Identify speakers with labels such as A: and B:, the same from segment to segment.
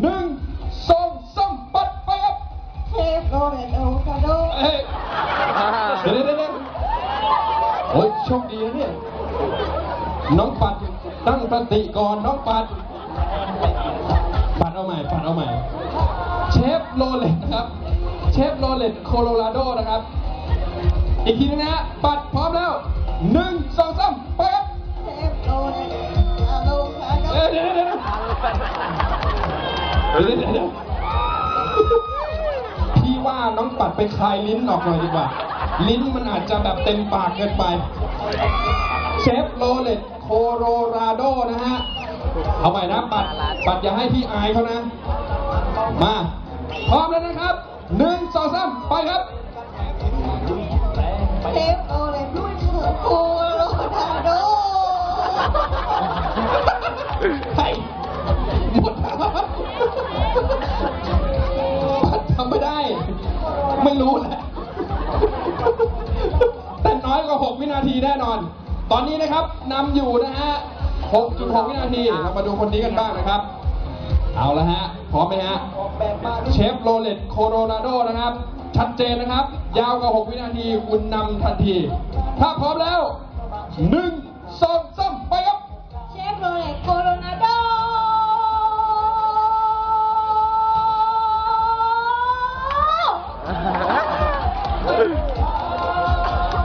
A: หนึ่งสองสามปัดไปครับ
B: เชฟโรเลตโอคาโด
A: เอ้ยเดี๋ยวเดี๋ยวเดี๋ยวโอ้ยโชคดีนะเนี่ย น้องปัดตั้งสติก่อนน้องปัด ปัดเอาใหม่ปัดเอาใหม่ เชฟโรเลตนะครับ เชฟโรเลตโคโลราโดนะครับ อีกทีนึงนะฮะปัดพร้อมแล้วหนึ่งสองสามไปครับ
B: เชฟโรเลตอะโลคาโด
A: เอ้ยเดี๋ยวเดี๋ยว เดี๋ยวเดี๋ยวเดี๋ยวเดี๋ยวพี่ว่าน้องปัดไปคลายลิ้นออกหน่อยดีกว่า ลิ้นมันอาจจะแบบเต็มปากเกินไป เชฟโรเลตโคโรราโดนะฮะ เอาใหม่นะปัด ปัดอย่าให้พี่อายเขานะ มา พร้อมแล้วนะครับหนึ่งสองสามไปครับ
B: เชฟโรเลตโคโลราโด
A: ไไม่รู้แหละแต่น้อยกว่า 6 วินาทีแน่นอน ตอนนี้นะครับนำอยู่นะฮะ 6.6 วินาที เรามาดูคนนี้กันบ้างนะครับ เอาละฮะ พร้อมไหมฮะ เชฟโรเลตโคโรนาโดนะครับ ชัดเจนนะครับ ยาวกว่า 6 วินาที คุณนำทันที ถ้าพร้อมแล้ว 1 2 3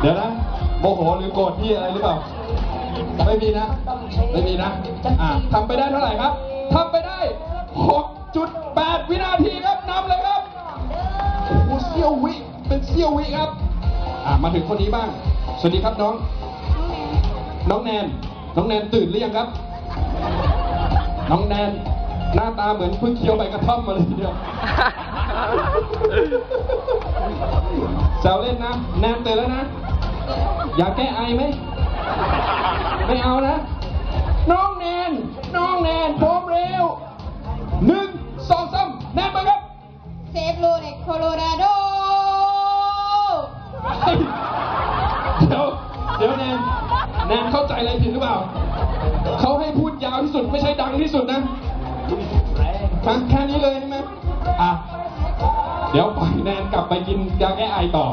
B: เดี๋
A: ยวนะโมโหหรือโกรธพี่อะไรหรือเปล่า ไม่มีนะ ไม่มีนะอะทำไปได้เท่าไหร่ครับทำไปได้ 6.8 วินาทีครับนำเลยครับโอ้โหเสี้ยววิเป็นเสี้ยววิครับอะมาถึงคนนี้บ้าง สวัสดีครับน้อง น้องแนน น้องแนนตื่นหรือยังครับ น้องแนนหน้าตาเหมือนเพิ่งเคี้ยวใบกระท่อมมาเลยทีเดียวแซวเล่นนะ แนนตื่นแล้วนะ อยากแก้ไอไหมไม่เอานะ น้องแนน น้องแนนพร้อมเร็วหนึ่งสองสามแนนมาครับ
B: เชฟโรเลตโคโลราโด
A: เดี๋ยวเดี๋ยวแนนแนนเข้าใจอะไรผิดหรือเปล่า เขาให้พูดยาวที่สุดไม่ใช่ดังที่สุดนะฟังแค่นี้เลยใช่ไหมอะ เดี๋ยวปล่อยแนนกลับไปกินยาแก้ไอต่อ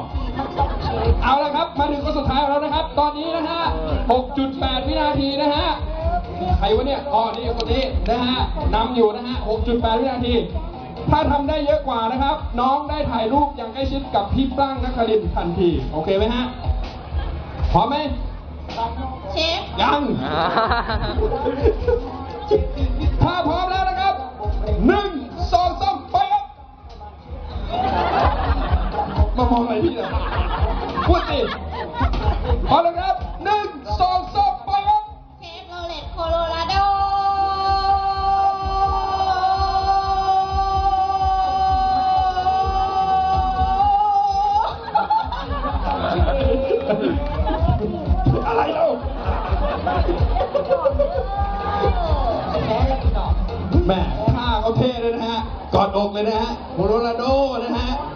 A: เอาละครับ มาถึงคนสุดท้ายแล้วนะครับ ตอนนี้นะฮะ 6.8 วินาทีนะฮะ ใครวะเนี่ย อ๋อ นี่คนนี้นะฮะนำอยู่นะฮะ 6.8 วินาที ถ้าทำได้เยอะกว่านะครับ น้องได้ถ่ายรูปอย่างใกล้ชิดกับพี่ปล้างนครินทร์ทันที โอเคไหมฮะ พร้อมไหม
B: เชฟ
A: ยัง ถ้าพร้อม พร้อมแล้วครับหนึ่งสองสามไปครับ
B: เชฟโรเลตโคโลราโด
A: อะไรเล่าแหม่ท่าเขาเท่เลยนะฮะกอดอกเลยนะฮะโคโลราโดนะฮะทำไปได้